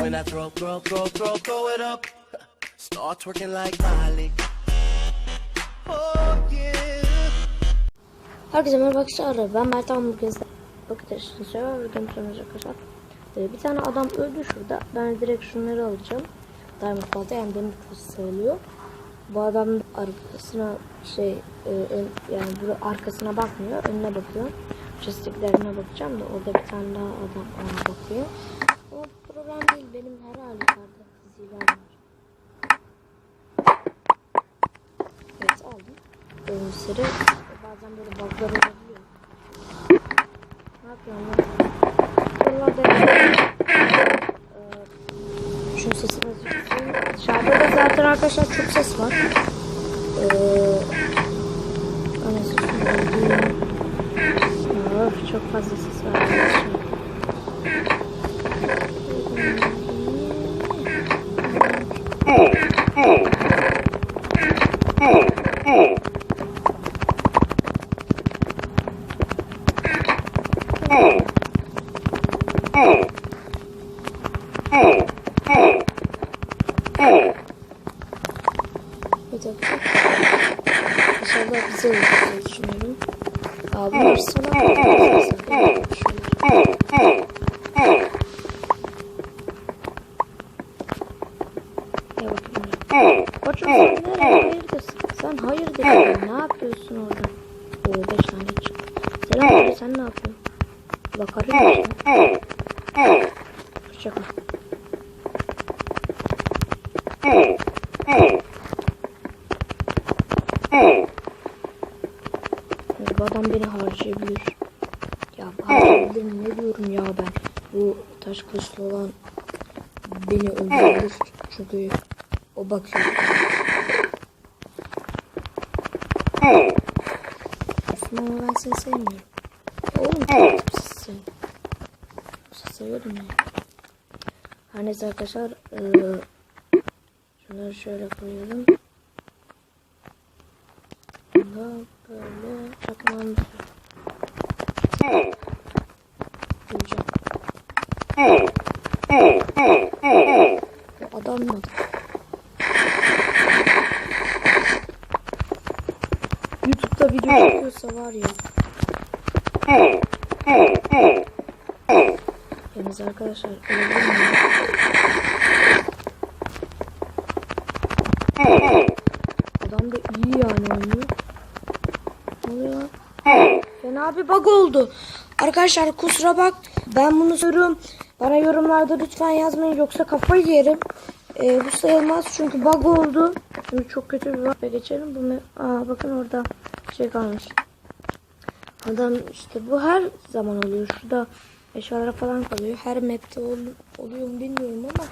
when I throw, throw, throw, throw, throw it up. Start twerking like Miley. Oh yeah. Herkese merhaba arkadaşlar. Ben Mert bugün size vakit arasında Survivor Games oynuyoruz arkadaşlar. Bir tane adam öldü şurada. Ben direkt şunları alacağım. Diamond balta yani demir kılıcı sayılıyor. Bu adam arkasına şey e, ön- yani bu arkasına bakmıyor. Önüne bakıyor. Chest'liklerine bakacağım da orada bir tane daha adam ona bakıyor. Ama problem değil. Benim her halükarda fiziğim var. Evet aldım. Oyuncuları bazen böyle buglar olabiliyor. Ne yapıyorum Eee, Şunun sesini az yükselteyim. Dışarıda da zaten arkadaşlar çok ses var. Eee Anası şunları diyeyim. Of çok fazla ses var arkadaşlar. Bir dakika. İnşallah bize olur diye düşünüyorum. Aa bunlar salak. Ya bakayım. Koçum sen nereye hayırdır? Sen hayırdır? Ne yapıyorsun orada? Oo 5 tane çıktı. Selam abi sen ne yapıyorsun? Bakarım. Hoşçakal. Bu adam beni harcayabilir. Ya harcayabilir? Ne diyorum ya ben? Bu taş kılıçlı olan beni öldürebilir. Çünkü o bakıyor. Aslında ama ben seni sevmiyorum. Oğlum. Yoksa seviyordum ya. Her neyse arkadaşlar. Eee şunları şöyle koyalım. Bunda böyle. Duyacağım. Bu adam mı? YouTube'da video çekiyorsa var ya. Yalnız arkadaşlar ölebilir miyim? Adam da oynuyor. Ne oluyor? Fena bir bug oldu. Arkadaşlar kusura bak. Ben bunu söylüyorum. Bana yorumlarda lütfen yazmayın yoksa kafayı yerim. Ee, bu sayılmaz çünkü bug oldu. Şimdi çok kötü bir bug. Ve geçelim. Bu me- Aa, bakın orada şey kalmış. Adam işte bu her zaman oluyor. Şurada eşyalar falan kalıyor. Her map'te ol- oluyor mu bilmiyorum ama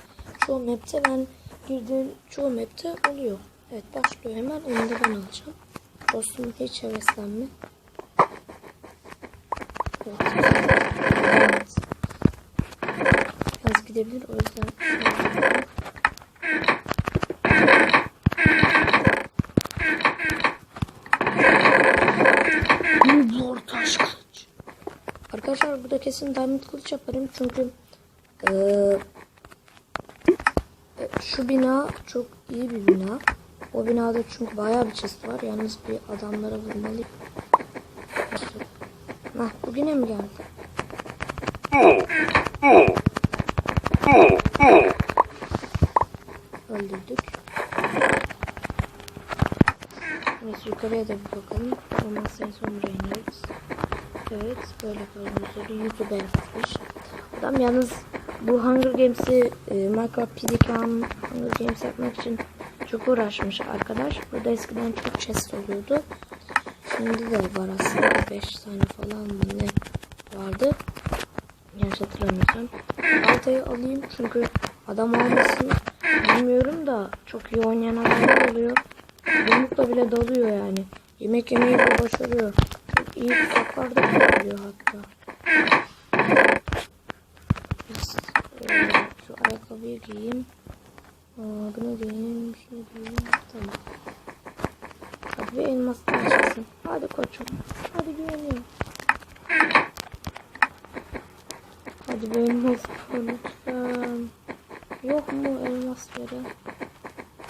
çoğu map'te ben girdiğim çoğu map'te oluyor. Evet başlıyor hemen. Onu da ben alacağım. Dostum hiç heveslenme. Evet. evet. Yalnız gidebilir o yüzden. Zor taş kılıç. Arkadaşlar burada kesin diamond kılıç yaparım çünkü eee, e, şu bina çok iyi bir bina. O binada çünkü bayağı bir chest var. Yalnız bir adamlara vurmalıyım. Hah bugüne mi geldi? Öldürdük. Neyse yukarıya da bir bakalım. Olmazsa en son buraya ineriz. Evet böyle kalmışları YouTube'a yapmış. Adam yalnız bu Hunger Games'i e, Minecraft PDK'ın Hunger Games yapmak için çok uğraşmış arkadaş. Burada eskiden çok chest oluyordu. Şimdi de var aslında 5 tane falan ne vardı. Yanlış hatırlamıyorsam. Altayı alayım çünkü adam olmasın bilmiyorum da çok iyi oynayan adamlar oluyor. Yumrukla bile dalıyor yani. Yemek yemeyi de başarıyor. Çok iyi tuzaklar da kurabiliyor hatta. Şu ayakkabıyı giyeyim. Aa, bunu giyeyim. Şunu giyeyim. Tamam. Hadi bir elmas daha çıksın. Hadi koçum. Hadi bir elmas lütfen. Yok mu elmas veren?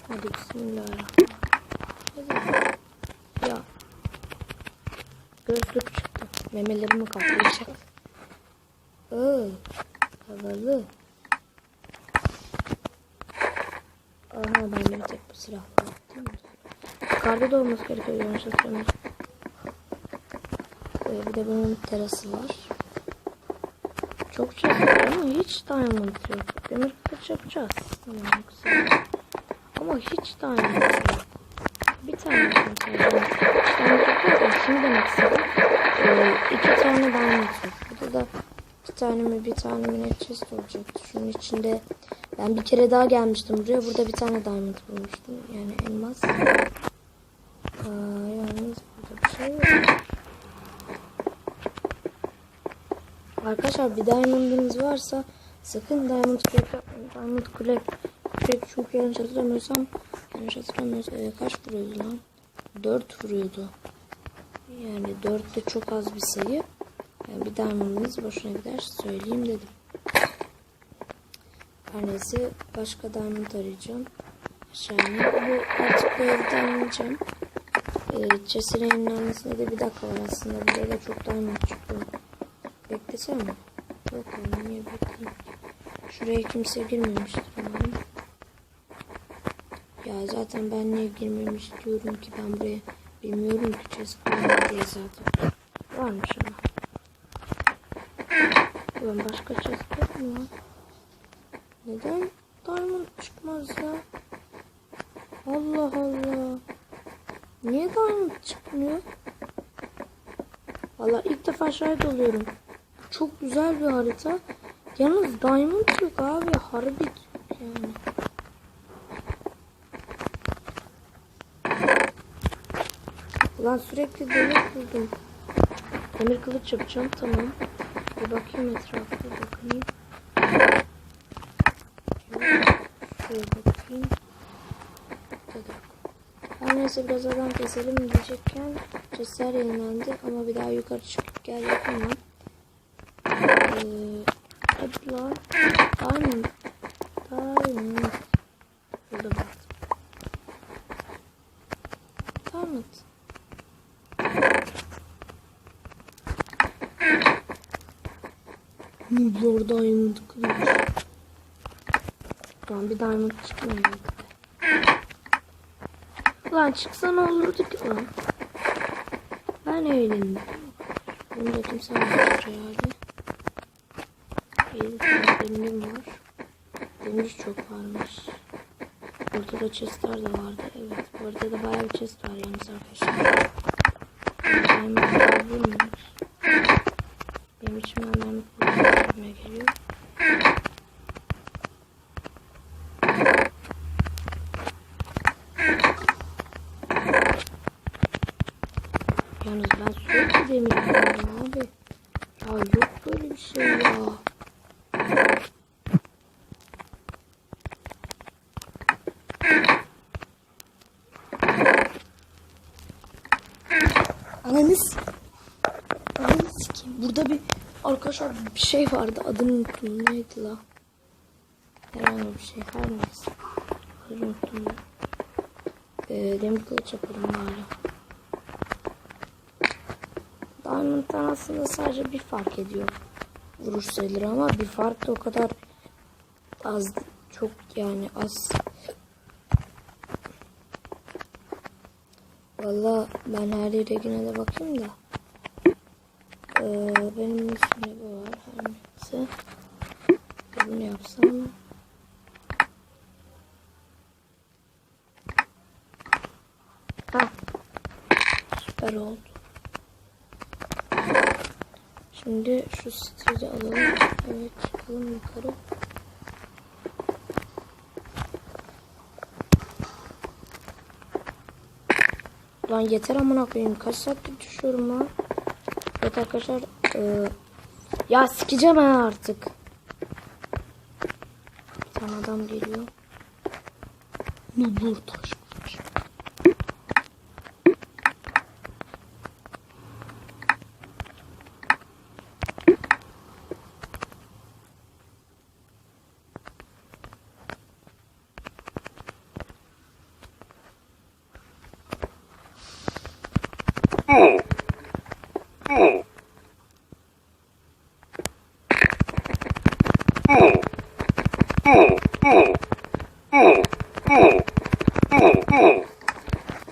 Hadi bismillahirrahmanirrahim. Ya. Gözlük çıktı. Memelerimi kaplayacak. Iı. Havalı. Aha ben bir tek bu silah var. Değil mi? Yukarıda da olması gerekiyor yanlış hatırlamıyorum. Ee, bir de bunun terası var. Çok var ama hiç diamond yok. Demir kılıç yapacağız. Tamam güzel. Ama hiç diamond yok. Bir tane yapayım sadece. Diamond yaparken şunu demek istedim. Ee, iki tane diamond yok. Burada da bir tane mi bir tane mi ne chest olacaktı. Şunun içinde ben bir kere daha gelmiştim buraya. Burada bir tane diamond bulmuştum. Yani elmas. Aa, yalnız burada bir şey yok. Arkadaşlar bir diamond'ınız varsa sakın diamond crack yapmayın. Diamond crack, crack çünkü yanlış hatırlamıyorsam yanlış hatırlamıyorsam e, kaç vuruyordu lan? 4 vuruyordu. Yani 4 de çok az bir sayı. Yani bir diamond'ınız boşuna gider söyleyeyim dedim. Her neyse başka diamond arayacağım. Aşağıya. Bu artık bu evden ineceğim. E, Chess'in yayınlanmasında da bir dakika var aslında. Burada da çok diamond çıkıyor. Beklesem mi? Yok niye bekleyeyim? Şuraya kimse girmemiştir umarım. Ya zaten ben niye girmemiş diyorum ki ben buraya bilmiyorum ki chest var diye zaten. Varmış ama. Ben başka chest yok mu lan? Neden diamond çıkmaz ya? Allah Allah. Niye diamond çıkmıyor? Valla ilk defa şahit oluyorum. Çok güzel bir harita. Yalnız diamond yok abi. Harbi yani. Ulan sürekli demir buldum. Demir kılıç yapacağım tamam. Bir bakayım etrafa bakayım. Şöyle bakayım. Her neyse biraz adam keselim diyecekken Cesar yayınlandı ama bir daha yukarı çıkıp gel yapamam. Ee, hadi lan. Diamond. Diamond. Burada bak. Diamond. Nublar Diamond kılıç. Lan bir Diamond çıkmıyor. Lan çıksa ne olurdu ki lan? Ben eğlendim. Bunu da kimse almamıştır herhalde. 7 tane demirim var. Demir çok varmış. Ortada chestler de vardı. Evet. Bu arada da bayağı bir chest var yalnız arkadaşlar. Diamond bulmuyoruz. Benim içimden diamond bulmaya geliyor. Yalnız ben sürekli demir buluyorum abi. Ya yok böyle bir şey ya. Ananız. Ananı sikeyim. Burada bir arkadaşlar bir şey vardı. Adını unuttum. Neydi la? Herhangi bir şey. Her neyse. Adını unuttum. Ee, demir kılıç yapalım bari. Diamond'dan aslında sadece bir fark ediyor. Vuruş sayıları ama bir fark da o kadar az çok yani az. Valla ben her yere yine de bakayım da. Ee, benim ismim bu var her neyse. Bunu yapsam. Ha. Süper oldu. Şimdi şu siteyi de alalım. Evet çıkalım yukarı. Lan yeter amına koyayım. Kaç saattir düşüyorum lan. Evet arkadaşlar. Ee, ya sikeceğim ha artık. Bir tane adam geliyor. Nubur taş.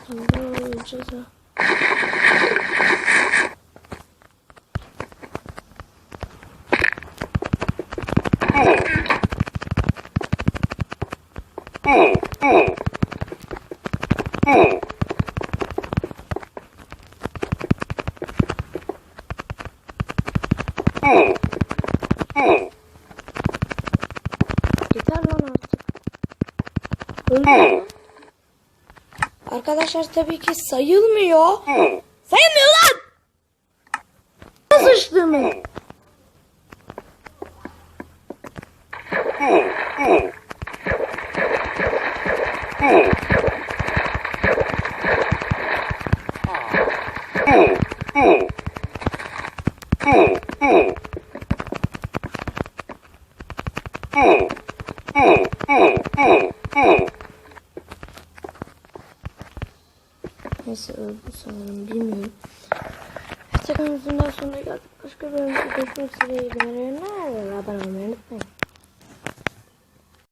Şimdi olacağız ha. Yeter lan artık. Öldü? Arkadaşlar tabii ki sayılmıyor. Sayılmıyor lan! Sıçtığımı. Neyse öldü sanırım bilmiyorum. Tekrardan sonuna geldik. Başka bir bölümde görüşmek üzere. İyi günler. Abone olmayı unutmayın.